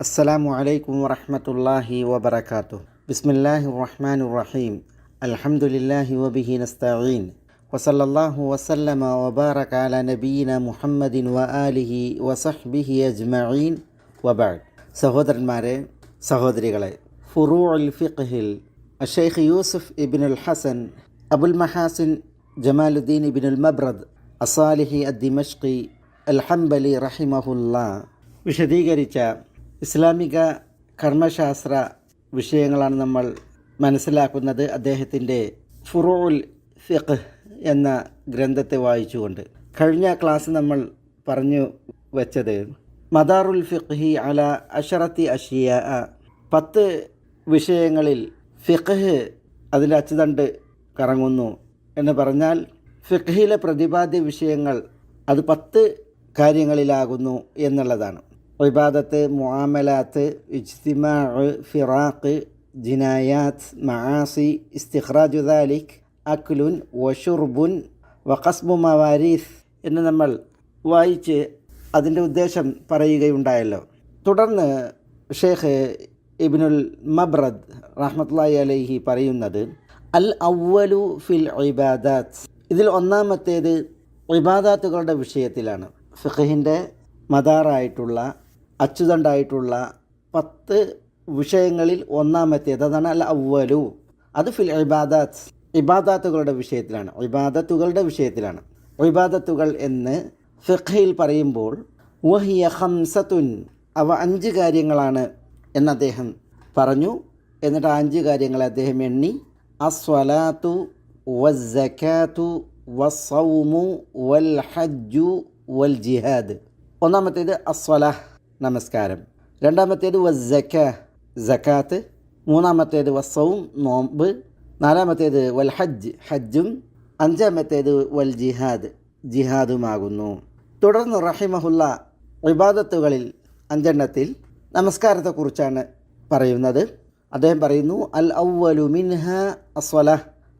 السلام عليكم ورحمة الله وبركاته بسم الله الرحمن الرحيم الحمد لله وبه نستعين وصلى الله وسلم وبارك على نبينا محمد وآله وصحبه أجمعين وبعد സഹോദരന്മാരെ സഹോദരികളെ ഫുറൂഉൽ ഫിഖ്ഹിൽ അഷെയ്ഖ് യൂസുഫ് ഇബിനുൽ ഹസൻ അബുൽ മഹാസിൻ ജമാലുദ്ദീൻ ഇബിനുൽ മബ്രദ് അസാലിഹി അദ്ദിമഷ്കി അൽ ഹംബലി റഹിമഹുല്ല വിശദീകരിച്ച ഇസ്ലാമിക കർമ്മശാസ്ത്ര വിഷയങ്ങളാണ് നമ്മൾ മനസ്സിലാക്കുന്നത് അദ്ദേഹത്തിന്റെ ഫുറോൽ ഫിഖ് എന്ന ഗ്രന്ഥത്തെ വായിച്ചുകൊണ്ട്. കഴിഞ്ഞ ക്ലാസ് നമ്മൾ പറഞ്ഞു വച്ചത് മദാറുൽ ഫിഖ്ഹി അല അഷറത്തി അഷിയ. പത്ത് വിഷയങ്ങളിൽ ഫിഖ് അതിന്റെ അച്ചുതണ്ട് കറങ്ങുന്നു എന്ന് പറഞ്ഞാൽ ഫിഖ്ഹിലെ പ്രതിപാദ്യ വിഷയങ്ങൾ അത് പത്ത് കാര്യങ്ങളിലാകുന്നു എന്നുള്ളതാണ്. ഇബാദത്ത് മുആമലാത്ത് ഇജ്തിമാ ഫിറാഖ് ജിനായാത്ത് മആസി ഇസ്തിഖ്റാജു ദാലിഖ് അക്ലുൻ വഷുർബുൻ വഖസ്ബു മവാരീസ് എന്ന് നമ്മൾ വായിച്ച് അതിന്റെ ഉദ്ദേശം പറയുകയുണ്ടായല്ലോ. തുടർന്ന് ഷേഖ് ഇബിനുൽ മബ്രദ് റഹ്മത്തുള്ളാഹി അലൈഹി പറയുന്നത് അൽ അവലു ഫിൽ ഇബാദാത്ത്. ഇതിൽ ഒന്നാമത്തേത് ഇബാദാത്തുകളുടെ വിഷയത്തിലാണ്. ഫിഖഹിന്റെ മദാറായിട്ടുള്ള അച്ചുതണ്ടായിട്ടുള്ള പത്ത് വിഷയങ്ങളിൽ ഒന്നാമത്തേത് അതാണ് അൽ അവലു അത് ഫിൽ ഇബാദാത്ത്. ഇബാദാത്തുകളുടെ വിഷയത്തിലാണ്. ഇബാദത്തുകളുടെ വിഷയത്തിലാണ്. ഇബാദത്തുകൾ എന്ന് ഫിഖയിൽ പറയുമ്പോൾ വഹിയ ഹംസത്തുൻ അവ അഞ്ച് കാര്യങ്ങളാണ് എന്ന് അദ്ദേഹം പറഞ്ഞു. എന്നിട്ട് ആ അഞ്ച് കാര്യങ്ങളെ അദ്ദേഹം എണ്ണി. അസ്വലാത്തു വസ്സക്കാത്തു വസ്സൗമു വൽ ഹജ്ജു വൽ ജിഹാദ് ഒന്നാമത്തേത് അസ്വലാഹ്. നമസ്കാരം. രണ്ടാമത്തേത് വ ജക്ക ജക്കാത്ത് മൂന്നാമത്തേത് വസ്സവും നോമ്പ്. നാലാമത്തേത് വൽ ഹജ്ജ് ഹജ്ജും. അഞ്ചാമത്തേത് വൽ ജിഹാദ് ജിഹാദുമാകുന്നു. തുടർന്ന് റഹിമഹുല്ല വിവാദത്തുകളിൽ അഞ്ചെണ്ണത്തിൽ നമസ്കാരത്തെക്കുറിച്ചാണ് പറയുന്നത്. അദ്ദേഹം പറയുന്നു അൽ ഔവലു മിൻഹ അസ്വല.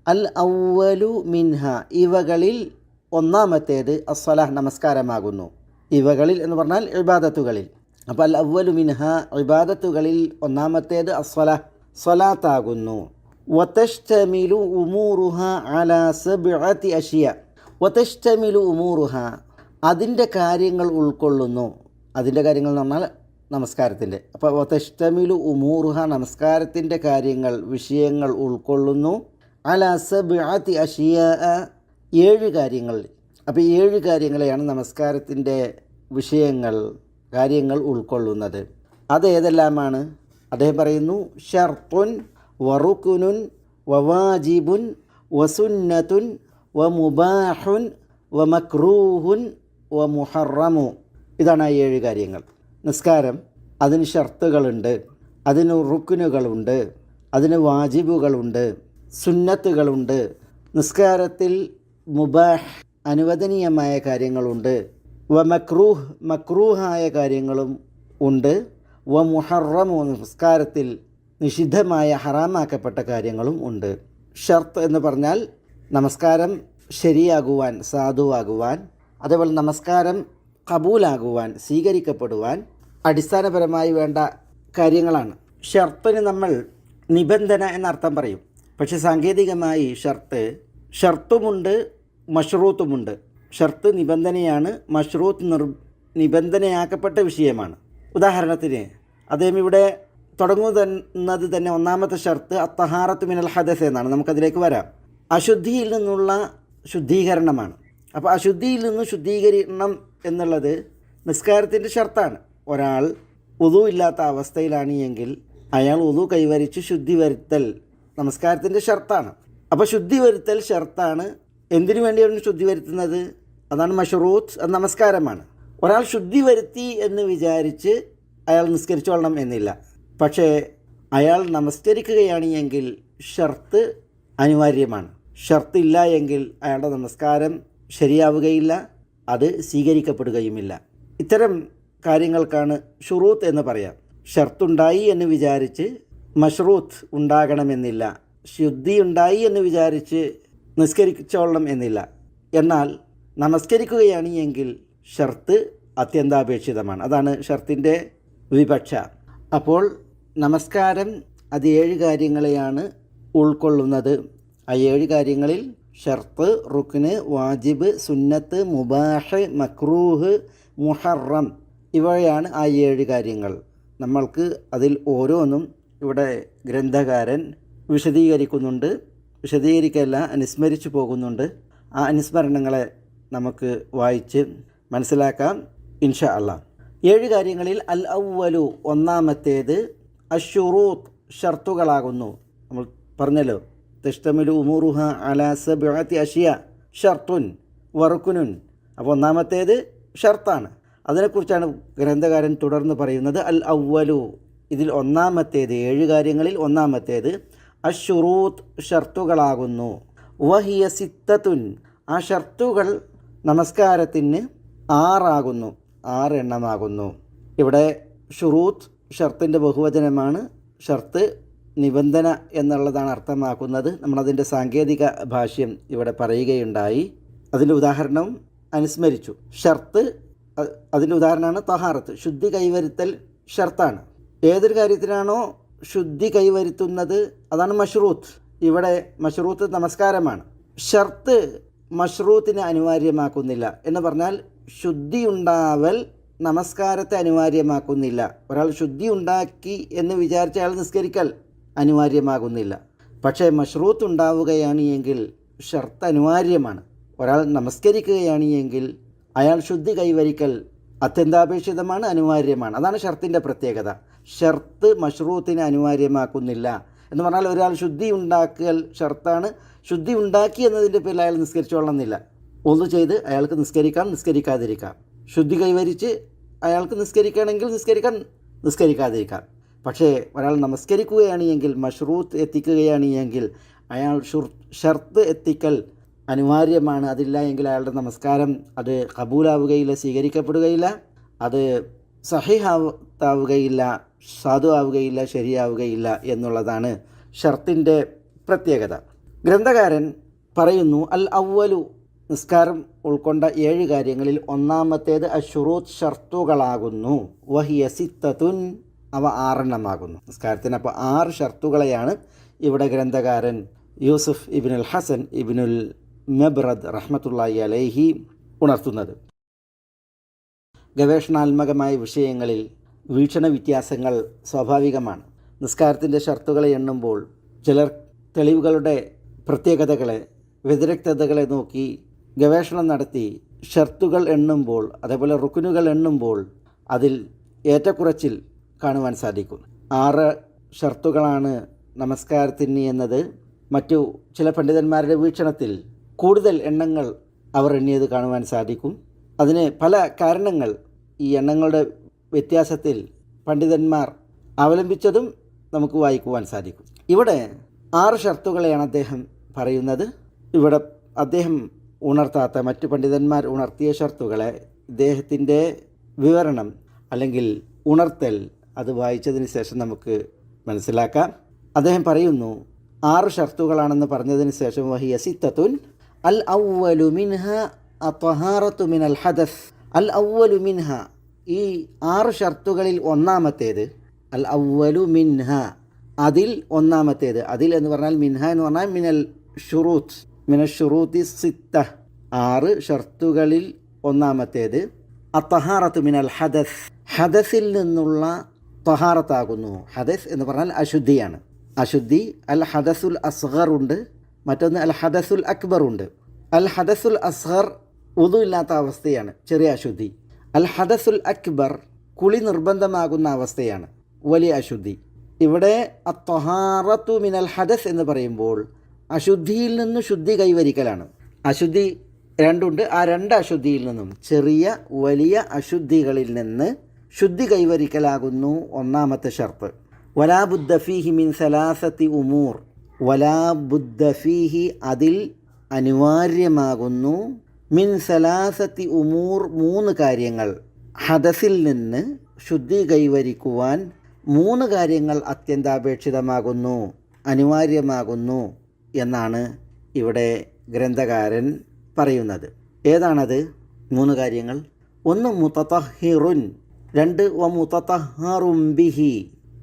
അൽ ഔവലു മിൻഹ. ഇവകളിൽ ഒന്നാമത്തേത് അസ്വല നമസ്കാരമാകുന്നു. ഇവകളിൽ എന്ന് പറഞ്ഞാൽ ഇബാദത്തുകളിൽ. അപ്പോൾ അൽ അവലു മിൻഹ ഇബാദത്തുകളിൽ ഒന്നാമത്തേത് അസ്വല സ്വലാത്താകുന്നു. വതഷ്തമിലു ഉമൂറുഹ അല അഷിയ. വതഷ്തമിലു ഉമൂറുഹ അതിന്റെ കാര്യങ്ങൾ ഉൾക്കൊള്ളുന്നു. അതിന്റെ കാര്യങ്ങൾ എന്ന് പറഞ്ഞാൽ നമസ്കാരത്തിന്റെ. അപ്പോൾ വതഷ്തമിലു ഉമൂറുഹ നമസ്കാരത്തിന്റെ കാര്യങ്ങൾ വിഷയങ്ങൾ ഉൾക്കൊള്ളുന്നു. അല സബ്അത്തി അഷിയ ഏഴ് കാര്യങ്ങൾ. അപ്പോൾ ഏഴ് കാര്യങ്ങളെയാണ് നമസ്കാരത്തിന്റെ വിഷയങ്ങൾ. കാര്യങ്ങൾ ഉൾക്കൊള്ളുന്നത്. അത് ഏതെല്ലാമാണ് അദ്ദേഹം പറയുന്നു ഷർത്തുൻ വറുക്കുനുൻ വവാജിബുൻ വസുന്നത്തുൻ വമുബാഹുൻ വമക്രൂഹുൻ വമുഹറമു. ഇതാണ് ആ ഏഴ് കാര്യങ്ങൾ. നിസ്കാരം അതിന് ഷർത്തുകളുണ്ട് അതിന് റുക്കുനുകളുണ്ട് അതിന് വാജിബുകളുണ്ട് സുന്നത്തുകളുണ്ട്. നിസ്കാരത്തിൽ മുബാഹ് അനുവദനീയമായ കാര്യങ്ങളുണ്ട്. വ മക്രൂഹ് മക്രൂഹായ കാര്യങ്ങളും ഉണ്ട്. വ മുഹറമു നിസ്കാരത്തിൽ നിഷിദ്ധമായ ഹറാമാക്കപ്പെട്ട കാര്യങ്ങളും ഉണ്ട്. ഷർത്ത് എന്ന് പറഞ്ഞാൽ നമസ്കാരം ശരിയാകുവാൻ സാധുവാകുവാൻ അതേപോലെ നമസ്കാരം കബൂലാകുവാൻ സ്വീകരിക്കപ്പെടുവാൻ അടിസ്ഥാനപരമായി വേണ്ട കാര്യങ്ങളാണ്. ഷർത്തിന് നമ്മൾ നിബന്ധന എന്നർത്ഥം പറയും. പക്ഷെ സാങ്കേതികമായി ഷർത്ത് ഷർത്തുമുണ്ട് മഷ്റൂത്തുമുണ്ട്. ഷർത്ത് നിബന്ധനയാണ് മഷ്റൂത്ത് നിർ നിബന്ധനയാക്കപ്പെട്ട വിഷയമാണ്. ഉദാഹരണത്തിന് അദ്ദേഹം ഇവിടെ തുടങ്ങുന്നത് തന്നെ ഒന്നാമത്തെ ഷർത്ത് അത്തഹാറത്ത് മിനൽ ഹദസ് എന്നാണ്. നമുക്കതിലേക്ക് വരാം. അശുദ്ധിയിൽ നിന്നുള്ള ശുദ്ധീകരണമാണ്. അപ്പോൾ അശുദ്ധിയിൽ നിന്ന് ശുദ്ധീകരണം എന്നുള്ളത് നിസ്കാരത്തിന്റെ ഷർത്താണ്. ഒരാൾ ഉതു ഇല്ലാത്ത അവസ്ഥയിലാണ് എങ്കിൽ അയാൾ ഉതു കൈവരിച്ച് ശുദ്ധി വരുത്തൽ നമസ്കാരത്തിന്റെ ഷർത്താണ്. അപ്പോൾ ശുദ്ധി വരുത്തൽ ഷർത്താണ്. എന്തിനു വേണ്ടിയാണ് ശുദ്ധി വരുത്തുന്നത്? അതാണ് മഷറൂത്ത് അത് നമസ്കാരമാണ്. ഒരാൾ ശുദ്ധി വരുത്തി എന്ന് വിചാരിച്ച് അയാൾ നിസ്കരിച്ചോളണം എന്നില്ല. പക്ഷേ അയാൾ നമസ്കരിക്കുകയാണ് എങ്കിൽ ഷർത്ത് അനിവാര്യമാണ്. ഷർത്ത് ഇല്ല എങ്കിൽ അയാളുടെ നമസ്കാരം ശരിയാവുകയില്ല അത് സ്വീകരിക്കപ്പെടുകയുമില്ല. ഇത്തരം കാര്യങ്ങൾക്കാണ് ഷുറൂത്ത് എന്ന് പറയാം. ഷർത്തുണ്ടായി എന്ന് വിചാരിച്ച് മഷ്റൂത്ത് ഉണ്ടാകണമെന്നില്ല. ശുദ്ധി ഉണ്ടായി എന്ന് വിചാരിച്ച് നിസ്കരിച്ചോളണം എന്നില്ല. എന്നാൽ നമസ്കരിക്കുകയാണ് എങ്കിൽ ഷർത്ത് അത്യന്താപേക്ഷിതമാണ്. അതാണ് ഷർത്തിന്റെ വിപക്ഷ. അപ്പോൾ നമസ്കാരം അത് ഏഴ് കാര്യങ്ങളെയാണ് ഉൾക്കൊള്ളുന്നത്. ആ ഏഴ് കാര്യങ്ങളിൽ ഷർത്ത് റുക്ന് വാജിബ് സുന്നത്ത് മുബാഷ് മക്രൂഹ് മുഹറം ഇവയാണ് ആ ഏഴ് കാര്യങ്ങൾ. നമ്മൾക്ക് അതിൽ ഓരോന്നും ഇവിടെ ഗ്രന്ഥകാരൻ വിശദീകരിക്കുന്നുണ്ട്. വിശദീകരിക്കല്ല അനുസ്മരിച്ചു പോകുന്നുണ്ട്. ആ അനുസ്മരണങ്ങളെ നമുക്ക് വായിച്ച് മനസ്സിലാക്കാം ഇൻഷ അല്ല ഏഴ് കാര്യങ്ങളിൽ അൽ ഔവലു ഒന്നാമത്തേത് അഷുറൂത്ത് ഷർത്തുകളാകുന്നു. നമ്മൾ പറഞ്ഞല്ലോ തിഷ്ടമിലു ഉമുറുഹ അല സബിഅത്തി അഷിയ ഷർത്തുൻ വറുക്കുനുൻ. അപ്പോൾ ഒന്നാമത്തേത് ഷർത്താണ്. അതിനെക്കുറിച്ചാണ് ഗ്രന്ഥകാരൻ തുടർന്ന് പറയുന്നത് അൽ ഔവലു ഇതിൽ ഒന്നാമത്തേത് ഏഴ് കാര്യങ്ങളിൽ ഒന്നാമത്തേത് അഷുറൂത്ത് ഷർത്തുകളാകുന്നു. വഹിയ സിത്തത്തുൻ. ആ ഷർത്തുകൾ നമസ്കാരത്തിന് ആറാകുന്നു ആറ് എണ്ണമാകുന്നു ഇവിടെ ഷുറൂത്ത് ഷർത്തിന്റെ ബഹുവചനമാണ്. ഷർത്ത് നിബന്ധന എന്നുള്ളതാണ് അർത്ഥമാക്കുന്നത്. നമ്മളതിന്റെ സാങ്കേതിക ഭാഷ്യം ഇവിടെ പറയുകയുണ്ടായി. അതിന്റെ ഉദാഹരണം അനുസ്മരിച്ചു. ഷർത്ത് അതിന്റെ ഉദാഹരണമാണ് തഹാറത്ത്. ശുദ്ധി കൈവരുത്തൽ ഷർത്താണ്. ഏതൊരു കാര്യത്തിനാണോ ശുദ്ധി കൈവരുത്തുന്നത്? അതാണ് മഷ്റൂത്ത്. ഇവിടെ മഷ്റൂത്ത് നമസ്കാരമാണ്. ഷർത്ത് മഷ്റൂത്തിനെ അനിവാര്യമാക്കുന്നില്ല. എന്ന് പറഞ്ഞാൽ ശുദ്ധി ഉണ്ടാവൽ നമസ്കാരത്തെ അനിവാര്യമാക്കുന്നില്ല. ഒരാൾ ശുദ്ധി ഉണ്ടാക്കി എന്ന് വിചാരിച്ച അയാൾ നിസ്കരിക്കൽ അനിവാര്യമാകുന്നില്ല. പക്ഷേ മഷ്റൂത്ത് ഉണ്ടാവുകയാണ് എങ്കിൽ ഷർത്ത് അനിവാര്യമാണ്. ഒരാൾ നമസ്കരിക്കുകയാണ് എങ്കിൽ അയാൾ ശുദ്ധി കൈവരിക്കൽ അത്യന്താപേക്ഷിതമാണ് അനിവാര്യമാണ്. അതാണ് ഷർത്തിന്റെ പ്രത്യേകത. ഷർത്ത് മഷ്റൂത്തിനെ അനിവാര്യമാക്കുന്നില്ല. എന്ന് പറഞ്ഞാൽ ഒരാൾ ശുദ്ധി ഉണ്ടാക്കൽ ഷർത്താണ്. ശുദ്ധി ഉണ്ടാക്കി എന്നതിന്റെ പേരിൽ അയാൾ നിസ്കരിച്ചോളണം എന്നില്ല ഒന്ന് ചെയ്ത് അയാൾക്ക് നിസ്കരിക്കാം നിസ്കരിക്കാതിരിക്കാം. ശുദ്ധി കൈവരിച്ച് അയാൾക്ക് നിസ്കരിക്കണമെങ്കിൽ നിസ്കരിക്കാൻ നിസ്കരിക്കാതിരിക്കാം. പക്ഷേ ഒരാൾ നമസ്കരിക്കുകയാണ് എങ്കിൽ മഷ്റൂത്ത് എത്തിക്കുകയാണ് എങ്കിൽ അയാൾ ഷുർ ഷർത്ത് എത്തിക്കൽ അനിവാര്യമാണ്. അതില്ല എങ്കിൽ അയാളുടെ നമസ്കാരം അത് കബൂലാവുകയില്ല സ്വീകരിക്കപ്പെടുകയില്ല. അത് സഹിഹാവുകയില്ല സാധു ആവുകയില്ല ശരിയാവുകയില്ല എന്നുള്ളതാണ് ഷർത്തിന്റെ പ്രത്യേകത. ഗ്രന്ഥകാരൻ പറയുന്നു അൽ അവലു നിസ്കാരം ഉൾക്കൊണ്ട ഏഴ് കാര്യങ്ങളിൽ ഒന്നാമത്തേത് അഷുറൂത്ത് ഷർത്തുകളാകുന്നു. വഹിയ സിത്തത്തുൻ അവ ആറെണ്ണമാകുന്നു. നിസ്കാരത്തിന് അപ്പോൾ ആറ് ഷർത്തുകളെയാണ് ഇവിടെ ഗ്രന്ഥകാരൻ യൂസുഫ് ഇബിനുൽ ഹസൻ ഇബിനുൽ മെബ്രദ് റഹ്മത്തുല്ലായി അലൈഹി ഉണർത്തുന്നത്. ഗവേഷണാത്മകമായ വിഷയങ്ങളിൽ വീക്ഷണ വ്യത്യാസങ്ങൾ സ്വാഭാവികമാണ്. നിസ്കാരത്തിന്റെ ഷർത്തുകളെ എണ്ണുമ്പോൾ ചിലർ തെളിവുകളുടെ പ്രത്യേകതകളെ വ്യതിരക്തതകളെ നോക്കി ഗവേഷണം നടത്തി ഷർത്തുകൾ എണ്ണുമ്പോൾ അതേപോലെ റുക്കുനുകൾ എണ്ണുമ്പോൾ അതിൽ ഏറ്റക്കുറച്ചിൽ കാണുവാൻ സാധിക്കും. ആറ് ഷർത്തുകളാണ് നമസ്കാരത്തിന് എന്നത്. മറ്റു ചില പണ്ഡിതന്മാരുടെ വീക്ഷണത്തിൽ കൂടുതൽ എണ്ണങ്ങൾ അവർ എണ്ണിയത് കാണുവാൻ സാധിക്കും. അതിന് പല കാരണങ്ങൾ ഈ എണ്ണങ്ങളുടെ വ്യത്യാസത്തിൽ പണ്ഡിതന്മാർ അവലംബിച്ചതും നമുക്ക് വായിക്കുവാൻ സാധിക്കും. ഇവിടെ ആറ് ഷർത്തുകളെയാണ് അദ്ദേഹം പറയുന്നത്. ഇവിടെ അദ്ദേഹം ഉണർത്താത്ത മറ്റു പണ്ഡിതന്മാർ ഉണർത്തിയ ഷർത്തുകളെ ഇദ്ദേഹത്തിന്റെ വിവരണം അല്ലെങ്കിൽ ഉണർത്തൽ അത് വായിച്ചതിന് ശേഷം നമുക്ക് മനസ്സിലാക്കാം. അദ്ദേഹം പറയുന്നു ആറ് ഷർത്തുകളാണെന്ന് പറഞ്ഞതിന് ശേഷം വഹി അസിത്തത്തുൻ അൽ ഔവലു മിൻഹ അത്വഹാറത്തു മിൻ അൽ ഹദസ്. അൽ ഔവലു മിൻഹ ഈ ആറ് ഷർത്തുകളിൽ ഒന്നാമത്തേത് അൽ അവലു മിൻഹ അതിൽ ഒന്നാമത്തേത്. അതിൽ എന്ന് പറഞ്ഞാൽ മിൻഹ എന്ന് പറഞ്ഞാൽ മിനൽ ഷുറൂത്ത് മിനൽ ഷുറൂത്തി സിത്ത. ആറ് ഷർത്തുകളിൽ ഒന്നാമത്തേത് അത്തഹാറത്ത് മിനൽ ഹദസ്. ഹദസിൽ നിന്നുള്ള തഹാറത്താകുന്നു. ഹദസ് എന്ന് പറഞ്ഞാൽ അശുദ്ധിയാണ്. അശുദ്ധി അൽ ഹദസുൽ അസ്ഹർ ഉണ്ട്. മറ്റൊന്ന് അൽ ഹദസുൽ അക്ബർ ഉണ്ട്. അൽ ഹദസുൽ അസ്ഗർ ഉതു ഇല്ലാത്ത അവസ്ഥയാണ് ചെറിയ അശുദ്ധി. അൽ ഹദസുൽ അക്ബർ കുളി നിർബന്ധമാകുന്ന അവസ്ഥയാണ്. വലിയ അശുദ്ധി. ഇവിടെ അത്തൊഹാറത്തു മിനൽ ഹദസ് എന്ന് പറയുമ്പോൾ അശുദ്ധിയിൽ നിന്ന് ശുദ്ധി കൈവരിക്കലാണ്. അശുദ്ധി രണ്ടുണ്ട്. ആ രണ്ട് അശുദ്ധിയിൽ നിന്നും ചെറിയ വലിയ അശുദ്ധികളിൽ നിന്ന് ശുദ്ധി കൈവരിക്കലാകുന്നു ഒന്നാമത്തെ ഷർത്ത്. വലാബുദ്ദഫീഹി മിൻ സലാസത്തി ഉമൂർ. വലാബുദ്ദഫീഹി അതിൽ അനിവാര്യമാകുന്നു മിൻ സലാസത്തി ഉമൂർ മൂന്ന് കാര്യങ്ങൾ ഹദസിൽ നിന്ന് ശുദ്ധി കൈവരിക്കുവാൻ മൂന്ന് കാര്യങ്ങൾ അത്യന്താപേക്ഷിതമാകുന്നു അനിവാര്യമാകുന്നു എന്നാണ് ഇവിടെ ഗ്രന്ഥകാരൻ പറയുന്നത്. ഏതാണത്? മൂന്ന് കാര്യങ്ങൾ. ഒന്ന് മുത്തഹിറുൻ രണ്ട് വ മുത്തഹറും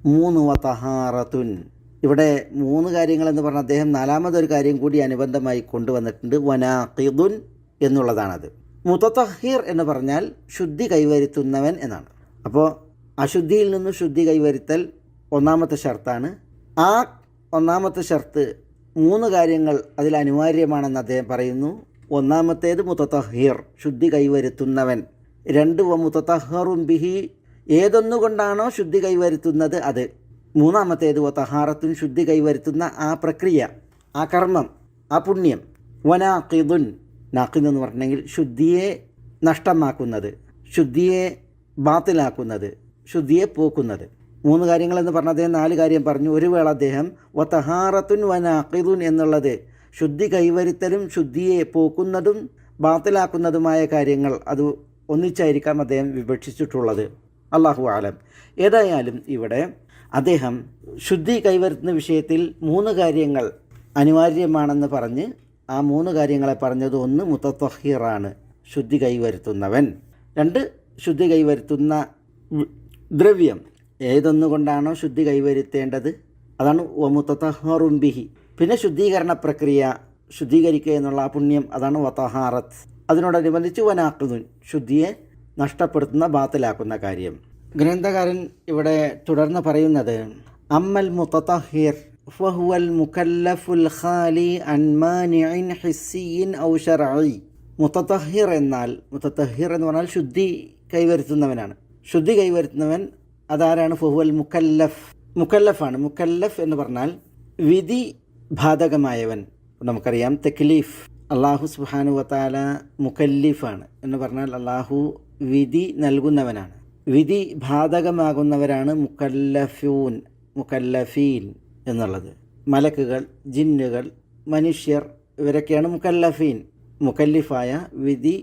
മൂന്ന് വ തഹാറത്തുൻ. ഇവിടെ മൂന്ന് കാര്യങ്ങളെന്ന് പറഞ്ഞാൽ അദ്ദേഹം നാലാമതൊരു കാര്യം കൂടി അനുബന്ധമായി കൊണ്ടുവന്നിട്ടുണ്ട്. വനാഖിദുൻ എന്നുള്ളതാണത്. മുതത്തഹീർ എന്ന് പറഞ്ഞാൽ ശുദ്ധി കൈവരുത്തുന്നവൻ എന്നാണ്. അപ്പോൾ അശുദ്ധിയിൽ നിന്ന് ശുദ്ധി കൈവരുത്തൽ ഒന്നാമത്തെ ഷർത്താണ്. ആ ഒന്നാമത്തെ ഷർത്ത് മൂന്ന് കാര്യങ്ങൾ അതിൽ അനിവാര്യമാണെന്ന് അദ്ദേഹം പറയുന്നു. ഒന്നാമത്തേത് മുത്തത്തഹിർ ശുദ്ധി കൈവരുത്തുന്നവൻ. രണ്ട് വ ബിഹി ഏതൊന്നുകൊണ്ടാണോ ശുദ്ധി കൈവരുത്തുന്നത് അത്. മൂന്നാമത്തേത് വ ശുദ്ധി കൈവരുത്തുന്ന ആ പ്രക്രിയ ആ കർമ്മം ആ പുണ്യം. വനാഖിദുൻ നാഖിദ് എന്ന് പറഞ്ഞെങ്കിൽ ശുദ്ധിയെ നഷ്ടമാക്കുന്നത് ശുദ്ധിയെ ബാത്തിലാക്കുന്നത് ശുദ്ധിയെ പോക്കുന്നത്. മൂന്ന് കാര്യങ്ങളെന്ന് പറഞ്ഞ അദ്ദേഹം നാല് കാര്യം പറഞ്ഞു. ഒരു വേള അദ്ദേഹം വത്തഹാറത്തുൻ വൻ വനാഖിദുൻ എന്നുള്ളത് ശുദ്ധി കൈവരുത്തലും ശുദ്ധിയെ പോക്കുന്നതും ബാത്തിലാക്കുന്നതുമായ കാര്യങ്ങൾ അത് ഒന്നിച്ചായിരിക്കാം അദ്ദേഹം വിവക്ഷിച്ചിട്ടുള്ളത്. അള്ളാഹു ആലം ഏതായാലും ഇവിടെ അദ്ദേഹം ശുദ്ധി കൈവരുത്തുന്ന വിഷയത്തിൽ മൂന്ന് കാര്യങ്ങൾ അനിവാര്യമാണെന്ന് പറഞ്ഞ് ആ മൂന്ന് കാര്യങ്ങളെ പറഞ്ഞത് ഒന്ന് മുത്തത്വഹീറാണ് ശുദ്ധി കൈവരുത്തുന്നവൻ. രണ്ട് ശുദ്ധി കൈവരുത്തുന്ന ദ്രവ്യം. ഏതൊന്നുകൊണ്ടാണോ ശുദ്ധി കൈവരുത്തേണ്ടത്? അതാണ് വമുത്തഹറും ബിഹി. പിന്നെ ശുദ്ധീകരണ പ്രക്രിയ ശുദ്ധീകരിക്കുക എന്നുള്ള ആ പുണ്യം അതാണ് വത്തഹാറത്ത് അതിനോടനുബന്ധിച്ച് വനാക്കുന്നു ശുദ്ധിയെ നഷ്ടപ്പെടുത്തുന്ന ബാത്തിലാക്കുന്ന കാര്യം. ഗ്രന്ഥകാരൻ ഇവിടെ തുടർന്ന് പറയുന്നത് അമ്മൽ മുത്തഹിർ ഫഹുവൽ المكلف الخالي عن مانع حسي ഔ شرعي. متطهر എന്നാൽ متطهر എന്ന് പറഞ്ഞാൽ ശുദ്ധി കൈവരുത്തുന്നവനാണ്. ശുദ്ധി കൈവരുത്തുന്നവൻ അതാരാണ്? ഫഹുവൽ മുക്കല്ലഫ്. മുക്കല്ലഫാണ്. മുക്കല്ലഫ് എന്ന് പറഞ്ഞാൽ വിധി ബാധകമായവൻ. നമുക്കറിയാം തെക്ലീഫ്. അള്ളാഹു സുബാനു വത്താല മുക്കല്ലിഫാണ് എന്ന് പറഞ്ഞാൽ അള്ളാഹു വിധി നൽകുന്നവനാണ്. വിധി ബാധകമാകുന്നവരാണ് മുക്കല്ലഫൂൻ മുക്കല്ലഫീൻ. എന്നുള്ളത്. മലക്കുകൾ ജിന്നുകൾ മനുഷ്യർ ഇവരൊക്കെയാണ് മുക്കല്ലഫീൻ മുക്കല്ലിഫായ വിധി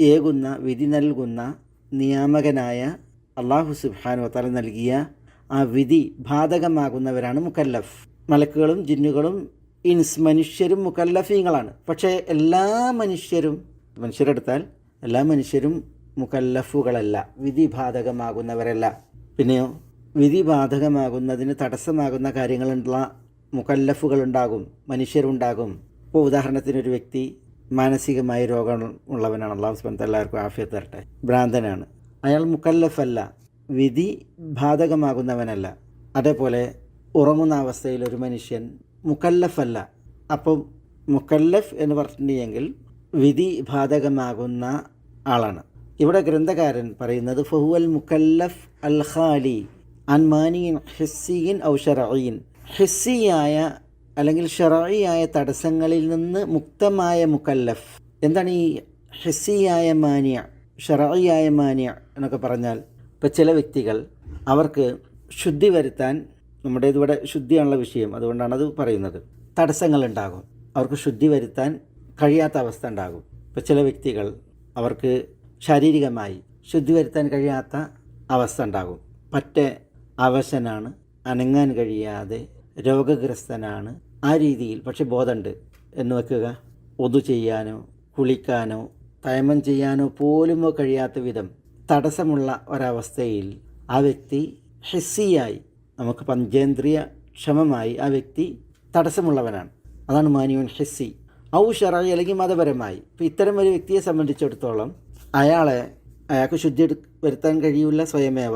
ഏകുന്ന വിധി നൽകുന്ന നിയാമകനായ അള്ളാഹു സുബാനു വത്താല നൽകിയ ആ വിധി ബാധകമാകുന്നവരാണ് മുക്കല്ലഫ് മലക്കുകളും ജിന്നുകളും ഇൻസ് മനുഷ്യരും മുക്കല്ലഫീങ്ങളാണ് പക്ഷേ എല്ലാ മനുഷ്യരും മനുഷ്യരെടുത്താൽ എല്ലാ മനുഷ്യരും മുക്കല്ലഫുകളല്ല വിധി ബാധകമാകുന്നവരല്ല. പിന്നെയോ? വിധി ബാധകമാകുന്നതിന് തടസ്സമാകുന്ന കാര്യങ്ങളുള്ള മുക്കല്ലഫുകളുണ്ടാകും മനുഷ്യരുണ്ടാകും. ഇപ്പോൾ ഉദാഹരണത്തിന് ഒരു വ്യക്തി മാനസികമായ രോഗം ഉള്ളവനാണ്. അള്ളാഹു സുബാൻ എല്ലാവർക്കും ആഫിയത്ത് തരട്ടെ. ഭ്രാന്തനാണ്. അയാൾ മുക്കല്ലഫല്ല വിധി ബാധകമാകുന്നവനല്ല അതേപോലെ ഉറങ്ങുന്ന അവസ്ഥയിൽ ഒരു മനുഷ്യൻ മുക്കല്ലഫല്ല അപ്പം മുക്കല്ലഫ് എന്ന് പറഞ്ഞിട്ടുണ്ടെങ്കിൽ വിധി ബാധകമാകുന്ന ആളാണ്. ഇവിടെ ഗ്രന്ഥകാരൻ പറയുന്നത് ഫഹുവൽ മുക്കല്ലഫ് അൽ ഖാലി അൻമാനിയൻ ഹിസ്സിയിൻ ഔ ഷറീൻ ഹിസ്സിയായ അല്ലെങ്കിൽ ഷറഈയായ തടസ്സങ്ങളിൽ നിന്ന് മുക്തമായ മുക്കല്ലഫ് എന്താണ് ഈ ഹിസ്സിയായ മാനിയ ഷറഈയായ മാനിയ എന്നൊക്കെ പറഞ്ഞാൽ? ഇപ്പോൾ ചില വ്യക്തികൾ അവർക്ക് ശുദ്ധി വരുത്താൻ നമ്മുടെ ഇതിവിടെ ശുദ്ധിയാണുള്ള വിഷയം അതുകൊണ്ടാണ് അത് പറയുന്നത്. തടസ്സങ്ങളുണ്ടാകും. അവർക്ക് ശുദ്ധി വരുത്താൻ കഴിയാത്ത അവസ്ഥ ഉണ്ടാകും. ഇപ്പോൾ ചില വ്യക്തികൾ അവർക്ക് ശാരീരികമായി ശുദ്ധി വരുത്താൻ കഴിയാത്ത അവസ്ഥ ഉണ്ടാകും. പറ്റേ അവശനാണ് അനങ്ങാൻ കഴിയാതെ രോഗഗ്രസ്തനാണ്. ആ രീതിയിൽ പക്ഷെ ബോധമുണ്ട്. എന്ന് വെക്കുക ഒതു ചെയ്യാനോ കുളിക്കാനോ തയമം ചെയ്യാനോ പോലുമോ കഴിയാത്ത വിധം തടസ്സമുള്ള ഒരവസ്ഥയിൽ ആ വ്യക്തി ഹെസ്സിയായി നമുക്ക് പഞ്ചേന്ദ്രിയ ക്ഷമമായി ആ വ്യക്തി തടസ്സമുള്ളവനാണ്. അതാണ് മാനുവൻ ഹെസ്സി. ഔ അല്ലെങ്കിൽ മതപരമായി. ഇപ്പം ഇത്തരം ഒരു വ്യക്തിയെ സംബന്ധിച്ചിടത്തോളം അയാളെ അയാൾക്ക് ശുദ്ധി വരുത്താൻ കഴിയില്ല സ്വയമേവ.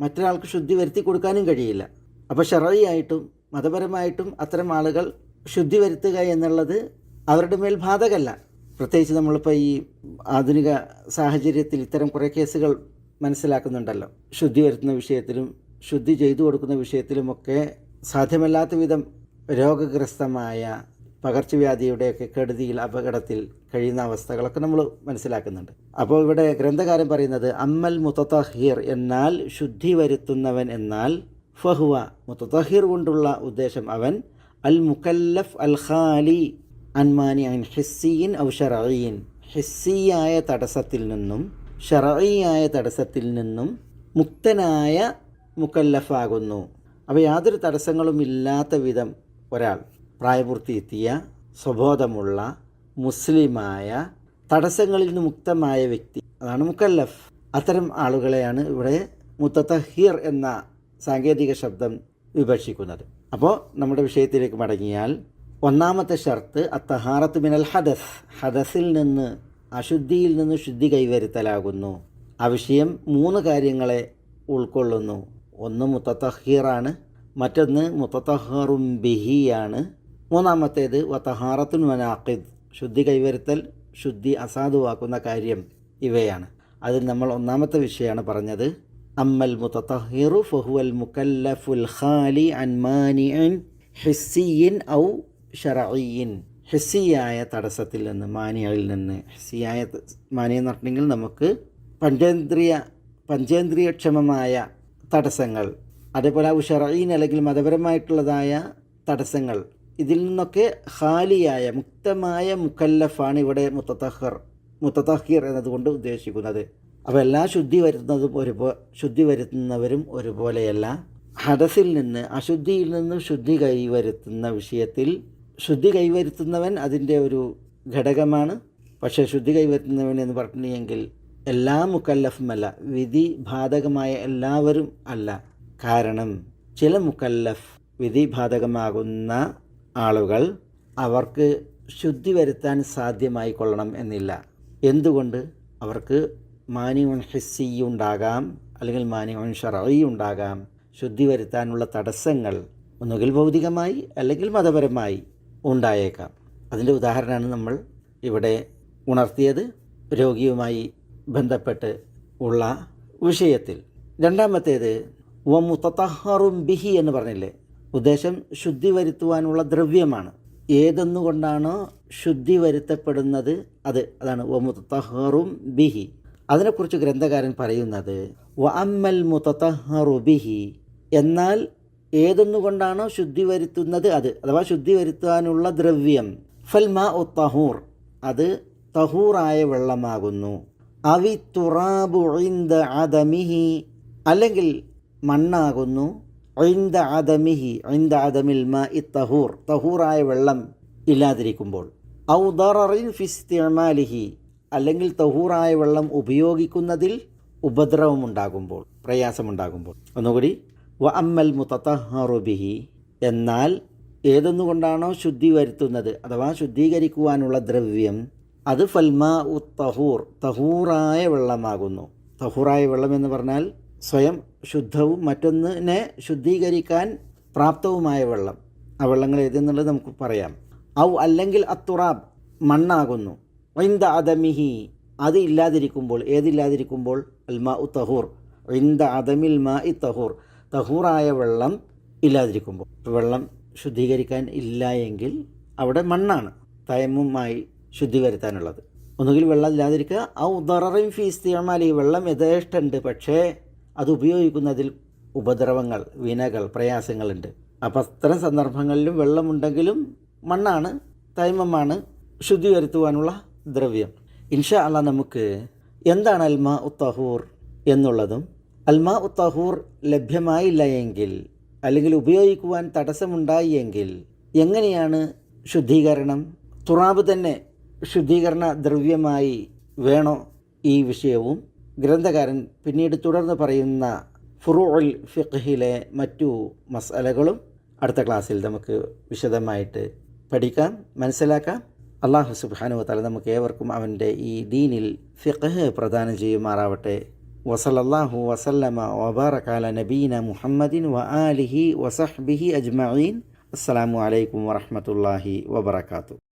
മറ്റൊരാൾക്ക് ശുദ്ധി വരുത്തി കൊടുക്കാനും കഴിയില്ല. അപ്പോൾ ഷറായിയായിട്ടും മതപരമായിട്ടും അത്തരം ആളുകൾ ശുദ്ധി വരുത്തുക എന്നുള്ളത് അവരുടെ മേൽ ബാധകല്ല പ്രത്യേകിച്ച് നമ്മളിപ്പോൾ ഈ ആധുനിക സാഹചര്യത്തിൽ ഇത്തരം കുറേ കേസുകൾ മനസ്സിലാക്കുന്നുണ്ടല്ലോ. ശുദ്ധി വരുത്തുന്ന വിഷയത്തിലും ശുദ്ധി ചെയ്തു കൊടുക്കുന്ന വിഷയത്തിലുമൊക്കെ സാധ്യമല്ലാത്ത വിധം രോഗഗ്രസ്തമായ പകർച്ചവ്യാധിയുടെയൊക്കെ കെടുതിയിൽ അപകടത്തിൽ കഴിയുന്ന അവസ്ഥകളൊക്കെ നമ്മൾ മനസ്സിലാക്കുന്നുണ്ട്. അപ്പോൾ ഇവിടെ ഗ്രന്ഥകാരൻ പറയുന്നത് അമ്മൽ മുത്തഹീർ എന്നാൽ ശുദ്ധി വരുത്തുന്നവൻ എന്നാൽ ഫഹുവ. മുത്തഹീർ കൊണ്ടുള്ള ഉദ്ദേശം അവൻ അൽ മുക്കല്ലഫ് അൽ ഖാലി അൻമാനി അൻ ഹിസ്സിയിൻ ഔ ഷറീൻ ഹിസ്സിയായ തടസ്സത്തിൽ നിന്നും ഷറീയായ തടസ്സത്തിൽ നിന്നും മുക്തനായ മുക്കല്ലഫാകുന്നു അപ്പോൾ യാതൊരു തടസ്സങ്ങളും ഇല്ലാത്ത വിധം ഒരാൾ പ്രായപൂർത്തി എത്തിയ സ്വബോധമുള്ള മുസ്ലിമായ തടസ്സങ്ങളിൽ നിന്ന് മുക്തമായ വ്യക്തി അതാണ് മുക്കല്ലഫ്. അത്തരം ആളുകളെയാണ് ഇവിടെ മുത്തത്തഹീർ എന്ന സാങ്കേതിക ശബ്ദം വിവക്ഷിക്കുന്നത് അപ്പോൾ നമ്മുടെ വിഷയത്തിലേക്ക് മടങ്ങിയാൽ ഒന്നാമത്തെ ഷർത്ത് അത്തഹാറത്ത് മിനൽ ഹദസ്. ഹദസിൽ നിന്ന് അശുദ്ധിയിൽ നിന്ന് ശുദ്ധി കൈവരുത്തലാകുന്നു. ആ വിഷയം മൂന്ന് കാര്യങ്ങളെ ഉൾക്കൊള്ളുന്നു. ഒന്ന് മുത്തത്തഹീറാണ് മറ്റൊന്ന് മുത്തത്തഹറും ബിഹിയാണ്. മൂന്നാമത്തേത് വത്തഹാറത്തുൻ വനാഖിദ്. ശുദ്ധി കൈവരുത്തൽ ശുദ്ധി അസാധുവാക്കുന്ന കാര്യം ഇവയാണ്. അതിൽ നമ്മൾ ഒന്നാമത്തെ വിഷയമാണ് പറഞ്ഞത്. അമ്മൽ മുത്തഹിറു ഫഹുവൽ മുക്കല്ലഫുൽ ഖാലി അൻ മാനിഅൻ ഹിസ്സിയിൻ ഔ ഷറഈൻ ഹിസ്സിയായ തടസ്സത്തിൽ നിന്ന് മാനിയയിൽ നിന്ന് ഹിസ്സിയായ മാനിയ എന്ന് പറഞ്ഞിട്ടുണ്ടെങ്കിൽ നമുക്ക് പഞ്ചേന്ദ്രിയ പഞ്ചേന്ദ്രിയക്ഷമമായ തടസ്സങ്ങൾ അതേപോലെ ഔ ഷറഈൻ അല്ലെങ്കിൽ മതപരമായിട്ടുള്ളതായ തടസ്സങ്ങൾ ഇതിൽ നിന്നൊക്കെ ഖാലിയായ മുക്തമായ മുക്കല്ലഫാണ് ഇവിടെ മുത്തത്തഹർ മുത്തത്തഹീർ എന്നതുകൊണ്ട് ഉദ്ദേശിക്കുന്നത്. അപ്പോൾ എല്ലാ ശുദ്ധി വരുത്തുന്നതും ഒരുപോ ശുദ്ധി വരുത്തുന്നവരും ഒരുപോലെയല്ല. ഹദസിൽ നിന്ന് അശുദ്ധിയിൽ നിന്ന് ശുദ്ധി കൈവരുത്തുന്ന വിഷയത്തിൽ ശുദ്ധി കൈവരുത്തുന്നവൻ അതിന്റെ ഒരു ഘടകമാണ്. പക്ഷേ ശുദ്ധി കൈവരുത്തുന്നവൻ എന്ന് പറഞ്ഞെങ്കിൽ എല്ലാ മുക്കല്ലഫുമല്ല വിധി ബാധകമായ എല്ലാവരും അല്ല. കാരണം ചില മുക്കല്ലഫ് വിധി ബാധകമാകുന്ന ആളുകൾ അവർക്ക് ശുദ്ധി വരുത്താൻ സാധ്യമായി കൊള്ളണം എന്നില്ല. എന്തുകൊണ്ട്? അവർക്ക് മാനിയുൻ ഹിസ്സി ഉണ്ടാകാം അല്ലെങ്കിൽ മാനിയുൻ ഷറഈ ഉണ്ടാകാം. ശുദ്ധി വരുത്താനുള്ള തടസ്സങ്ങൾ ഒന്നുകിൽ ഭൗതികമായി അല്ലെങ്കിൽ മതപരമായി ഉണ്ടായേക്കാം. അതിന്റെ ഉദാഹരണമാണ് നമ്മൾ ഇവിടെ ഉണർത്തിയത് രോഗിയുമായി ബന്ധപ്പെട്ട് ഉള്ള വിഷയത്തിൽ. രണ്ടാമത്തേത് വ ബിഹി എന്ന് പറഞ്ഞില്ലേ? ഉദ്ദേശം ശുദ്ധി വരുത്തുവാനുള്ള ദ്രവ്യമാണ്. ഏതെന്നുകൊണ്ടാണോ ശുദ്ധി വരുത്തപ്പെടുന്നത് അത് അതാണ് മുത്തത്തഹറും ബിഹി. അതിനെക്കുറിച്ച് ഗ്രന്ഥകാരൻ പറയുന്നത് വ അമ്മൽ മുത്തഹറു ബിഹി. എന്നാൽ ഏതെന്നുകൊണ്ടാണോ ശുദ്ധി വരുത്തുന്നത് അത് അഥവാ ശുദ്ധി വരുത്താനുള്ള ദ്രവ്യം. ഫൽമാ ഒ തഹൂർ. അത് തഹൂറായ വെള്ളമാകുന്നു. അവി തുറാബു അതമിഹി അല്ലെങ്കിൽ മണ്ണാകുന്നു. ഇന്ദ അദമിഹി ഐന്ദ അദമിൽ മാ ഇ തഹൂർ തഹൂറായ വെള്ളം ഇല്ലാതിരിക്കുമ്പോൾ. ഔ ദററിൻ ഫിസ്തിമാലിഹി അല്ലെങ്കിൽ തഹൂറായ വെള്ളം ഉപയോഗിക്കുന്നതിൽ ഉപദ്രവമുണ്ടാകുമ്പോൾ പ്രയാസമുണ്ടാകുമ്പോൾ. ഒന്നുകൂടി വ അമ്മൽ മുത്തഹറുബിഹി എന്നാൽ ഏതൊന്നുകൊണ്ടാണോ ശുദ്ധി വരുത്തുന്നത്? അഥവാ ശുദ്ധീകരിക്കുവാനുള്ള ദ്രവ്യം അത് ഫൽമാ ഉ തഹൂർ. തഹൂറായ വെള്ളമാകുന്നു. തഹൂറായ വെള്ളം എന്ന് പറഞ്ഞാൽ സ്വയം ശുദ്ധവും മറ്റൊന്നിനെ ശുദ്ധീകരിക്കാൻ പ്രാപ്തവുമായ വെള്ളം. ആ വെള്ളങ്ങൾ ഏതെന്നുള്ളത് നമുക്ക് പറയാം. ഔ അല്ലെങ്കിൽ അത്തുറാബ് മണ്ണാകുന്നു. ഇന്ദ അദമിഹി അത് ഇല്ലാതിരിക്കുമ്പോൾ ഏതില്ലാതിരിക്കുമ്പോൾ അൽമാ ഉ തഹൂർ. ഇന്ദ അദമിൽ മാ ഇ തഹൂർ. തഹൂറായ വെള്ളം ഇല്ലാതിരിക്കുമ്പോൾ. വെള്ളം ശുദ്ധീകരിക്കാൻ ഇല്ല എങ്കിൽ അവിടെ മണ്ണാണ് തയമുമായി ശുദ്ധി വരുത്താനുള്ളത് ഒന്നുകിൽ വെള്ളം ഇല്ലാതിരിക്കുക. ഔ ദററിൻ ഫീസ്തിയമാലി വെള്ളം യഥേഷ്ടമുണ്ട് പക്ഷേ അത് ഉപയോഗിക്കുന്നതിൽ ഉപദ്രവങ്ങൾ വിനകൾ പ്രയാസങ്ങളുണ്ട്. അപ്പം അത്തരം സന്ദർഭങ്ങളിലും വെള്ളമുണ്ടെങ്കിലും മണ്ണാണ് തൈമമാണ് ശുദ്ധി വരുത്തുവാനുള്ള ദ്രവ്യം. ഇൻഷാ അല്ല നമുക്ക് എന്താണ് അൽമാ ഉത്തഹൂർ എന്നുള്ളതും അൽമാ ഉത്തഹൂർ ലഭ്യമായില്ല എങ്കിൽ അല്ലെങ്കിൽ ഉപയോഗിക്കുവാൻ തടസ്സമുണ്ടായി എങ്കിൽ എങ്ങനെയാണ് ശുദ്ധീകരണം? തുറാബ് തന്നെ ശുദ്ധീകരണ ദ്രവ്യമായി വേണോ ഈ വിഷയവും? ഗ്രന്ഥകാരൻ പിന്നീട് തുടർന്ന് പറയുന്ന ഫുറൂൽ ഫിഖ്ഹിലെ മറ്റു മസാലകളും അടുത്ത ക്ലാസ്സിൽ നമുക്ക് വിശദമായിട്ട് പഠിക്കാം മനസ്സിലാക്കാം. അള്ളാഹു സുബാനു തല നമുക്ക് ഏവർക്കും അവന്റെ ഈ ദീനിൽ ഫിഖ് പ്രദാനം ചെയ്യുമാറാവട്ടെ. വസലല്ലാഹു വസല്ലമ വബാറക്കാല നബീന മുഹമ്മദിൻ വ ആലിഹി വസഹ്ബിഹി അജ്മീൻ അസ്സാം വലൈക്കും വറഹ്മത്തുള്ളാഹി വബറകാതുഹു.